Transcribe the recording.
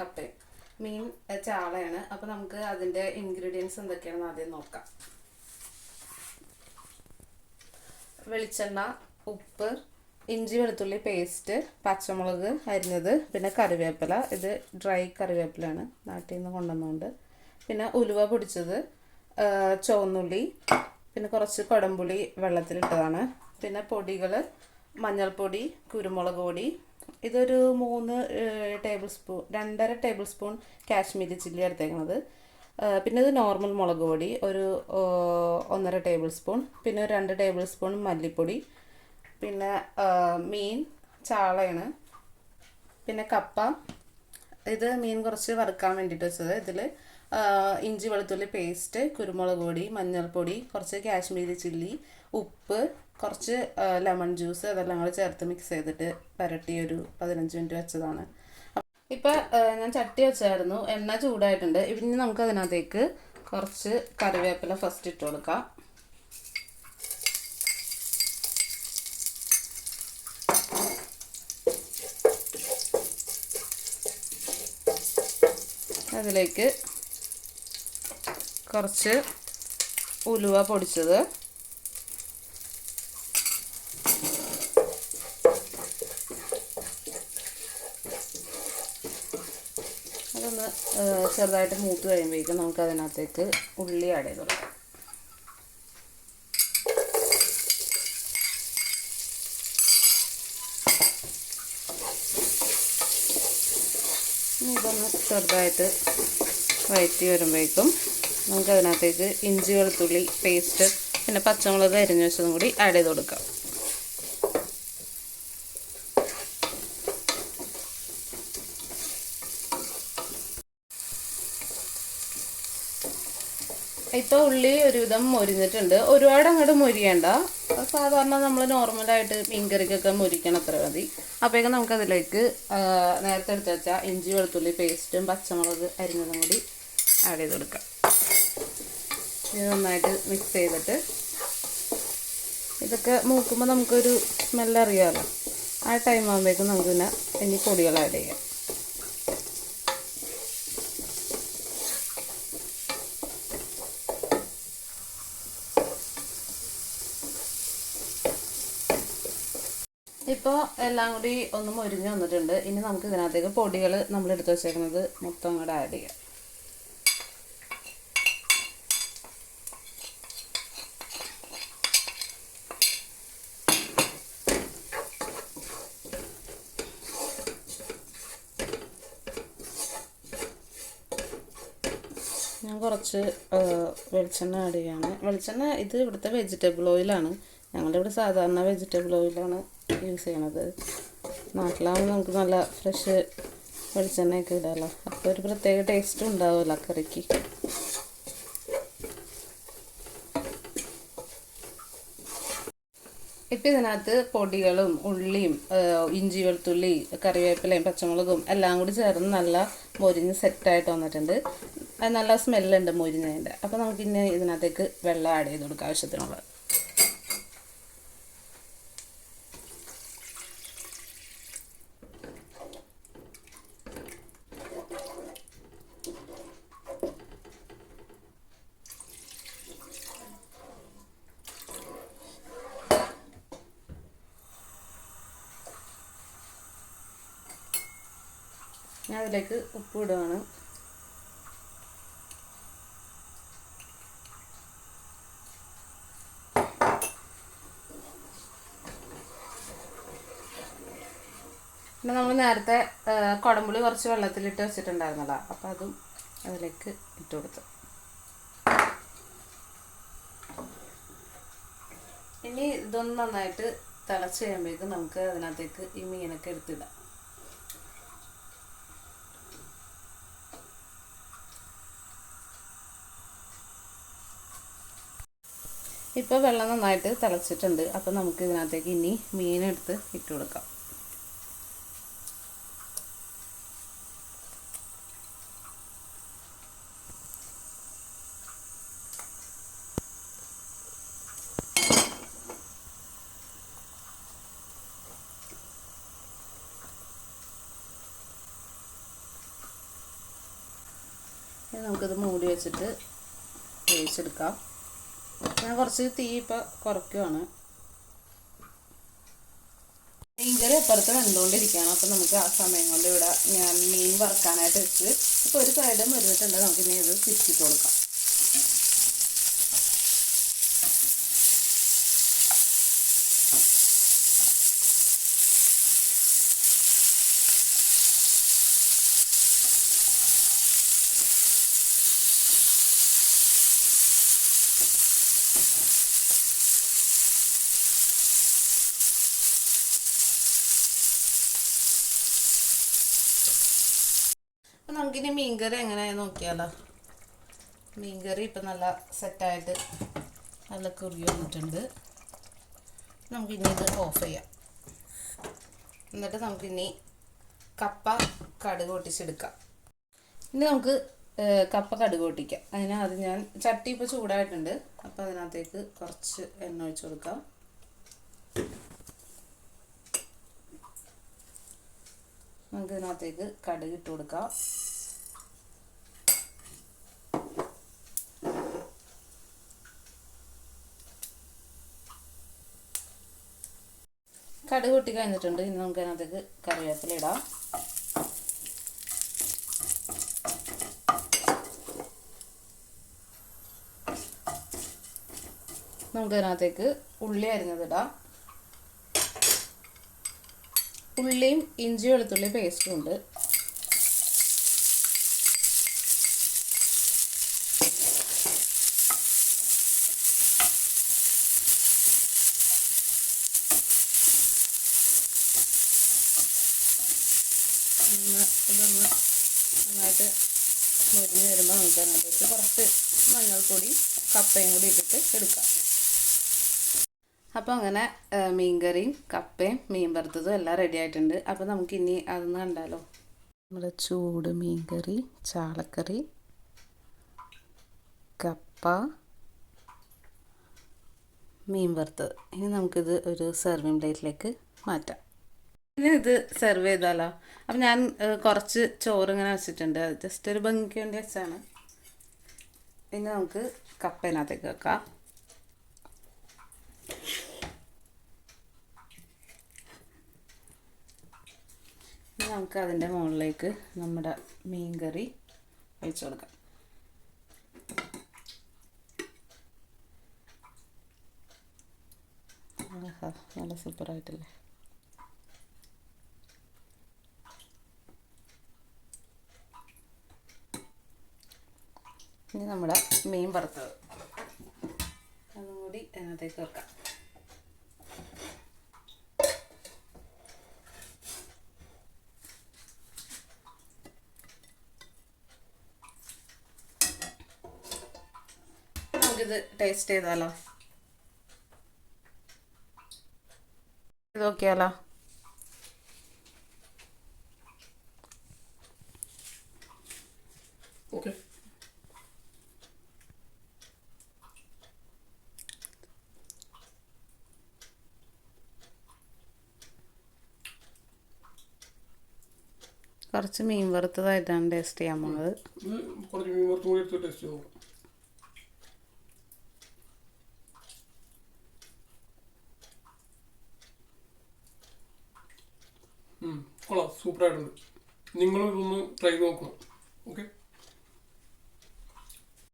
കപ്പയും മീൻ ചാളയാണ്. അപ്പോൾ നമുക്ക് അതിന്റെ ഇൻഗ്രീഡിയൻസ് എന്തൊക്കെയാണെന്ന് ആദ്യം നോക്കാം. വെളിച്ചെണ്ണ ഉപ്പ് ഇഞ്ചി വെളുത്തുള്ളി പേസ്റ്റ് പച്ചമുളക് അരിഞ്ഞത് പിന്നെ കറിവേപ്പില. ഇത് ഡ്രൈ കറിവേപ്പിലാണ് നാട്ടിൽ നിന്ന് കൊണ്ടുവന്നുകൊണ്ട് പിന്നെ ഉലുവ പൊടിച്ചത് ചുവന്നുള്ളി പിന്നെ കുറച്ച് കുടംപുളി വെള്ളത്തിലിട്ടതാണ്. പിന്നെ പൊടികൾ മഞ്ഞൾപ്പൊടി കുരുമുളക് പൊടി ഇതൊരു മൂന്ന് ടേബിൾ സ്പൂൺ രണ്ടര ടേബിൾ സ്പൂൺ കാശ്മീരി ചില്ലി എടുത്തേക്കുന്നത് പിന്നെ ഇത് നോർമൽ മുളക് പൊടി ഒരു ഒന്നര ടേബിൾ സ്പൂൺ പിന്നെ ഒരു രണ്ട് ടേബിൾ സ്പൂൺ മല്ലിപ്പൊടി പിന്നെ മീൻ ചാളയാണ് പിന്നെ കപ്പ. ഇത് മീൻ കുറച്ച് വറുക്കാൻ വേണ്ടിയിട്ട് വെച്ചത്. ഇതിൽ ഇഞ്ചി വെളുത്തുള്ളി പേസ്റ്റ് കുരുമുളക് പൊടി മഞ്ഞൾപ്പൊടി കുറച്ച് കാശ്മീരി ചില്ലി ഉപ്പ് കുറച്ച് ലെമൺ ജ്യൂസ് അതെല്ലാം കൂടെ ചേർത്ത് മിക്സ് ചെയ്തിട്ട് പരട്ടി ഒരു പതിനഞ്ച് മിനിറ്റ് വെച്ചതാണ്. ഇപ്പം ഞാൻ ചട്ടി വെച്ചായിരുന്നു. എണ്ണ ചൂടായിട്ടുണ്ട്. ഇനി നമുക്ക് അതിനകത്തേക്ക് കുറച്ച് കറിവേപ്പില ഫസ്റ്റ് ഇട്ട് കൊടുക്കാം. അതിലേക്ക് കുറച്ച് ഉലുവ പൊടിച്ചത്. അതൊന്ന് ചെറുതായിട്ട് മൂത്ത് കഴിയുമ്പോഴേക്കും നമുക്ക് അതിനകത്തേക്ക് ഉള്ളി ആഡ് ചെയ്ത് കൊടുക്കാം. ഇതൊന്ന് ചെറുതായിട്ട് വഴറ്റി വരുമ്പോഴേക്കും നമുക്ക് അതിനകത്തേക്ക് ഇഞ്ചി വെളുത്തുള്ളി പേസ്റ്റ് പിന്നെ പച്ചമുളക് അരിഞ്ഞു വെച്ചതും കൂടി ആഡ് ചെയ്ത് കൊടുക്കാം. ഇപ്പോൾ ഉള്ളി ഒരുവിധം മൊരിഞ്ഞിട്ടുണ്ട്. ഒരുപാട് അങ്ങോട്ട് മൊരിയണ്ട. സാധാരണ നമ്മൾ നോർമലായിട്ട് മീൻകറിക്കൊക്കെ മുരിക്കണം അത്ര മതി. അപ്പോഴേക്കും നമുക്കതിലേക്ക് നേരത്തെ എടുത്ത് വെച്ചാൽ ഇഞ്ചി വെളുത്തുള്ളി പേസ്റ്റും പച്ചമുളക് അരിഞ്ഞതും കൂടി ആഡ് ചെയ്ത് കൊടുക്കാം. ഇത് നന്നായിട്ട് മിക്സ് ചെയ്തിട്ട് ഇതൊക്കെ മൂക്കുമ്പോൾ നമുക്കൊരു സ്മെല്ലറിയാമല്ലോ ആ ടൈം ആകുമ്പോഴേക്കും നമുക്ക് പിന്നെ ഇനി പൊടികൾ ആഡ് ചെയ്യാം. ഇപ്പോൾ എല്ലാം കൂടി ഒന്ന് മൊരിഞ്ഞ് വന്നിട്ടുണ്ട്. ഇനി നമുക്ക് ഇതിനകത്തേക്ക് പൊടികൾ നമ്മൾ എടുത്തു വെച്ചേക്കുന്നത് മൊത്തം കൂടെ ആഡ് ചെയ്യാം. ഞാൻ കുറച്ച് വെളിച്ചെണ്ണ ആഡ് ചെയ്യാണ്. വെളിച്ചെണ്ണ ഇത് ഇവിടുത്തെ വെജിറ്റബിൾ ഓയിലാണ് ഞങ്ങളുടെ ഇവിടെ സാധാരണ വെജിറ്റബിൾ ഓയിലാണ് യൂസ് ചെയ്യണത്. നാട്ടിലാവുമ്പോൾ നമുക്ക് നല്ല ഫ്രഷ് വെളിച്ചെണ്ണയൊക്കെ ഇടാമല്ലോ അപ്പോൾ ഒരു പ്രത്യേക ടേസ്റ്റും ഉണ്ടാവുമല്ലോ കറിക്ക്. ഇപ്പം ഇതിനകത്ത് പൊടികളും ഉള്ളിയും ഇഞ്ചി വെളുത്തുള്ളി കറിവേപ്പിലയും പച്ചമുളകും എല്ലാം കൂടി ചേർന്ന് നല്ല മൊരിഞ്ഞ് സെറ്റായിട്ട് വന്നിട്ടുണ്ട്. നല്ല സ്മെല്ലുണ്ട് മൊരിഞ്ഞതിന്റെ. അപ്പോൾ നമുക്കിനി ഇതിനകത്തേക്ക് വെള്ളം ആഡ് ചെയ്ത് കൊടുക്കാം ആവശ്യത്തിനുള്ളത് ഞാൻ അതിലേക്ക് ഉപ്പ് ഇടുകയാണ് പിന്നെ നമ്മൾ നേരത്തെ കുടമ്പുളി കുറച്ച് വെള്ളത്തിലിട്ട് വെച്ചിട്ടുണ്ടായിരുന്നല്ലോ അപ്പം അതും അതിലേക്ക് ഇട്ട് കൊടുത്തു. ഇനി ഇതൊന്ന് നന്നായിട്ട് തിളച്ച് കഴിയുമ്പോഴേക്കും നമുക്ക് അതിനകത്തേക്ക് ഈ മീനൊക്കെ എടുത്തിടാം. ഇപ്പോൾ വെള്ളം നന്നായിട്ട് തിളച്ചിട്ടുണ്ട്. അപ്പോൾ നമുക്ക് ഇതിനകത്തേക്ക് ഇനി മീനെടുത്ത് ഇട്ട് കൊടുക്കാം. നമുക്കിത് മൂടി വെച്ചിട്ട് വേവിച്ചെടുക്കാം. ഞാൻ കുറച്ച് തീ ഇപ്പോൾ കുറയ്ക്കുവാണ്. മീൻകറി അപ്പുറത്ത് വെന്തുകൊണ്ടിരിക്കുകയാണ്. അപ്പം നമുക്ക് ആ സമയം കൊണ്ട് ഇവിടെ ഞാൻ മീൻ വറുക്കാനായിട്ട് വെച്ച് ഇപ്പോൾ ഒരു സൈഡ് മരുന്നിട്ടുണ്ട് നമുക്കിനി ഇത് തിരിച്ചിട്ട് കൊടുക്കാം. നമുക്കിനി മീൻകറി എങ്ങനെ നോക്കിയാലോ? മീൻകറി ഇപ്പം നല്ല സെറ്റായിട്ട് നല്ല കുറി വന്നിട്ടുണ്ട്. നമുക്കിനി ഇത് ഓഫ് ചെയ്യാം. എന്നിട്ട് നമുക്കിനി കപ്പ കടുക് പൊട്ടിച്ചെടുക്കാം. ഇനി നമുക്ക് കപ്പ കടുക് പൊട്ടിക്കാം. അതിന് അത് ഞാൻ ചട്ടി ഇപ്പോൾ ചൂടായിട്ടുണ്ട്. അപ്പോൾ അതിനകത്തേക്ക് കുറച്ച് എണ്ണ ഒഴിച്ചു കൊടുക്കാം. നമുക്ക് ഇതിനകത്തേക്ക് കടുക് ഇട്ട് കൊടുക്കാം. കടുക് കൂട്ടി കഴിഞ്ഞിട്ടുണ്ട്. ഇനി നമുക്ക് അതിനകത്തേക്ക് കറിവേപ്പില ഇടാം. നമുക്ക് അതിനകത്തേക്ക് ഉള്ളി അരിഞ്ഞതിടാം ഉള്ളിയും ഇഞ്ചി വെളുത്തുള്ളി പേസ്റ്റും ഉണ്ട് ഒന്ന് ഇതൊന്ന് നന്നായിട്ട് മുരിഞ്ഞ് വരുമ്പോൾ നമുക്ക് അതിനകത്തേക്ക് കുറച്ച് മഞ്ഞൾപ്പൊടി കപ്പയും കൂടി ഇട്ടിട്ട് എടുക്കാം. അപ്പോൾ അങ്ങനെ മീൻകറിയും കപ്പയും മീൻ വറുത്തതും എല്ലാം റെഡി ആയിട്ടുണ്ട്. അപ്പോൾ നമുക്ക് ഇനി അതൊന്ന് കണ്ടാലോ? നമ്മുടെ ചൂട് മീൻകറി ചാളക്കറി കപ്പ മീൻ വറുത്തത് ഇനി നമുക്കിത് ഒരു സെർവിങ് പ്ലേറ്റിലേക്ക് മാറ്റാം. ഇനി ഇത് സെർവ് ചെയ്താലോ? അപ്പം ഞാൻ കുറച്ച് ചോറ് ഇങ്ങനെ വെച്ചിട്ടുണ്ട്. ജസ്റ്റ് ഒരു ഭംഗിക്ക് വേണ്ടി വെച്ചാണ്. ഇനി നമുക്ക് കപ്പേനകത്തേക്ക് വെക്കാം. നമുക്ക് അതിന്റെ മുകളിലേക്ക് നമ്മുടെ മീൻ കറി ഒഴിച്ചു കൊടുക്കാം. നല്ല സൂപ്പറായിട്ടില്ലേ ഇനി നമ്മുടെ മീൻ വറുത്തത്. അതും കൂടി അതിനകത്തേക്ക് വെക്കാം. ടേസ്റ്റ് ചെയ്താലോ? ഇത് നോക്കിയാലോ? ഓക്കെ കുറച്ച് മീൻ വറുത്തതായിട്ടാണ് ടേസ്റ്റ് ചെയ്യാൻ ഇത് കുറച്ച് മീൻ വറുത്തും കൂടി എടുത്ത് ടേസ്റ്റ് കൊള്ളാം. സൂപ്പറായിട്ടുണ്ട്. നിങ്ങളും ഇതൊന്ന് ട്രൈ നോക്കണം. ഓക്കെ